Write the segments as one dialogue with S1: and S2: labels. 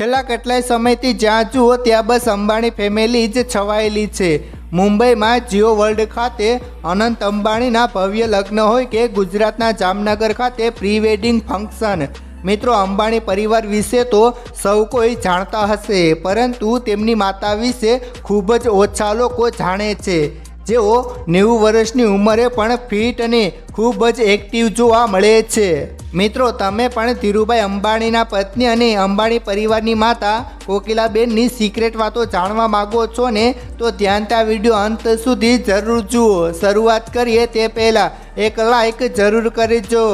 S1: છેલ્લા કેટલાય સમયથી જ્યાં જુઓ ત્યાં બસ અંબાણી ફેમિલી જ છવાયેલી છે. મુંબઈમાં જીઓ વર્લ્ડ ખાતે અનંત અંબાણીના ભવ્ય લગ્ન હોય કે ગુજરાતના જામનગર ખાતે પ્રી વેડિંગ ફંક્શન. મિત્રો, અંબાણી પરિવાર વિશે તો સૌ કોઈ જાણતા હશે, પરંતુ તેમની માતા વિશે ખૂબ જ ઓછા લોકો જાણે છે. જેઓ નેવું વર્ષની ઉંમરે પણ ફિટ અને ખૂબ જ એક્ટિવ જોવા મળે છે. મિત્રો, તમે પણ ધીરુભાઈ અંબાણીના પત્ની અને અંબાણી પરિવારની માતા કોકિલાબેનની સિક્રેટ વાતો જાણવા માંગો છો ને, તો ધ્યાનતા વીડિયો અંત સુધી જરૂર જુઓ. શરૂઆત કરીએ તે પહેલાં એક લાઈક જરૂર કરજો.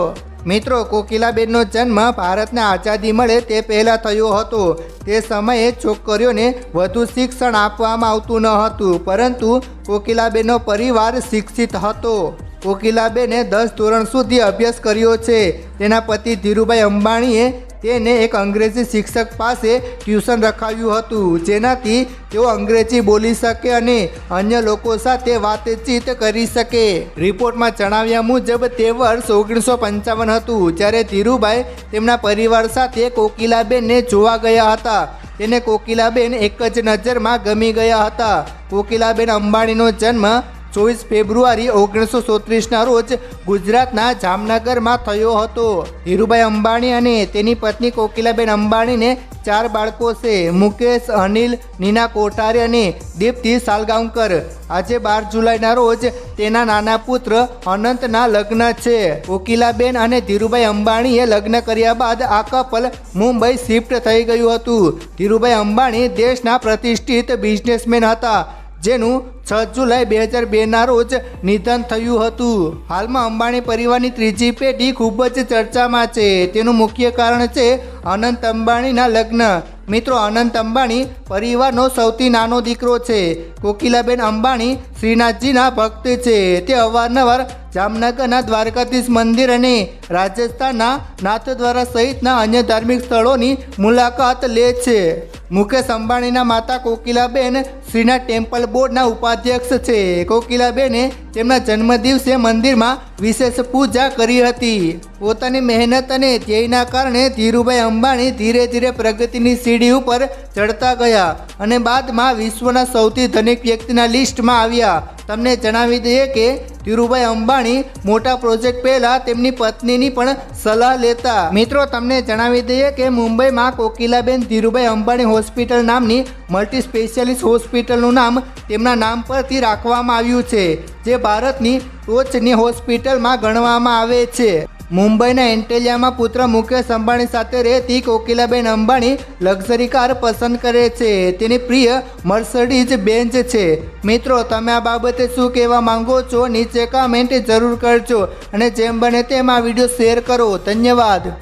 S1: મિત્રો, કોકિલાબેનનો જન્મ ભારતને આઝાદી મળે તે પહેલાં થયો હતો. તે સમયે છોકરીઓને વધુ શિક્ષણ આપવામાં આવતું ન હતું, પરંતુ કોકિલાબેનનો પરિવાર શિક્ષિત હતો. કોકિલાબેને દસ ધોરણ સુધી અભ્યાસ કર્યો છે. તેના પતિ ધીરુભાઈ અંબાણીએ તેને એક અંગ્રેજી શિક્ષક પાસે ટ્યુશન રખાવ્યું હતું. જેનાથી તેઓ અંગ્રેજી બોલી શકે અને અન્ય લોકો સાથે વાતચીત કરી શકે. રિપોર્ટમાં જણાવ્યા મુજબ, તે વર્ષ ઓગણીસો પંચાવન હતું, જ્યારે ધીરુભાઈ તેમના પરિવાર સાથે કોકિલાબેનને જોવા ગયા હતા. તેને કોકિલાબેન એક જ નજરમાં ગમી ગયા હતા. કોકિલાબેન અંબાણીનો જન્મ ચોવીસ ફેબ્રુઆરી ઓગણીસો ચોત્રીસના રોજ ગુજરાતના જામનગરમાં થયો હતો. ધીરુભાઈ અંબાણી અને તેની પત્ની કોકિલાબેન અંબાણીને ચાર બાળકો છે, મુકેશ, અનિલ, નીના કોઠારી અને દીપ્તિ સાલગાંવકર. આજે બાર જુલાઈના રોજ તેના નાના પુત્ર અનંતના લગ્ન છે. કોકિલાબેન અને ધીરુભાઈ અંબાણીએ લગ્ન કર્યા બાદ આ કપલ મુંબઈ શિફ્ટ થઈ ગયું હતું. ધીરુભાઈ અંબાણી દેશના પ્રતિષ્ઠિત બિઝનેસમેન હતા. જેનું છ જુલાઈ બે હજાર બેના રોજ નિધન થયું હતું. હાલમાં અંબાણી પરિવારની ત્રીજી પેઢી ખૂબ જ ચર્ચામાં છે. તેનું મુખ્ય કારણ છે અનંત અંબાણીના લગ્ન. મિત્રો, અનંત અંબાણી પરિવારનો સૌથી નાનો દીકરો છે. કોકિલાબેન અંબાણી શ્રીનાથજીના ભક્ત છે. તે અવારનવાર જામનગરના દ્વારકાધીશ મંદિર અને રાજસ્થાનના નાથદ્વારા સહિતના અન્ય ધાર્મિક સ્થળોની મુલાકાત લે છે. મુકેશ અંબાણીના માતા કોકિલાબેન શ્રીનાથ ટેમ્પલ બોર્ડના ઉપાધ્યક્ષ છે. કોકિલાબેને તેમના જન્મદિવસે મંદિરમાં વિશેષ પૂજા કરી હતી. પોતાની મહેનત અને ધ્યેયના કારણે ધીરુભાઈ અંબાણી ધીરે ધીરે પ્રગતિની સીડી ઉપર ચડતા ગયા અને બાદમાં વિશ્વના સૌથી ધનિક વ્યક્તિના લિસ્ટમાં આવ્યા. તમને જણાવી દઈએ કે ધીરુભાઈ અંબાણી મોટા પ્રોજેક્ટ પહેલાં તેમની પત્નીની પણ સલાહ લેતા. મિત્રો, તમને જણાવી દઈએ કે મુંબઈમાં કોકિલાબેન ધીરુભાઈ અંબાણી હોસ્પિટલ નામની મલ્ટી સ્પેશિયાલિસ્ટ હોસ્પિટલનું નામ તેમના નામ પરથી રાખવામાં આવ્યું છે, જે ભારતની ટોચની હોસ્પિટલમાં ગણવામાં આવે છે. મુંબઈના એન્ટેલિયામાં પુત્ર મુકેશ અંબાણી સાથે રહેતી કોકિલાબેન અંબાણી લક્ઝરી કાર પસંદ કરે છે. તેની પ્રિય મર્સડીઝ બેન્ચ છે. મિત્રો, તમે આ બાબતે શું કહેવા માંગો છો? નીચે કમેન્ટ જરૂર કરજો અને જેમ બને તેમ આ વીડિયો શેર કરો. ધન્યવાદ.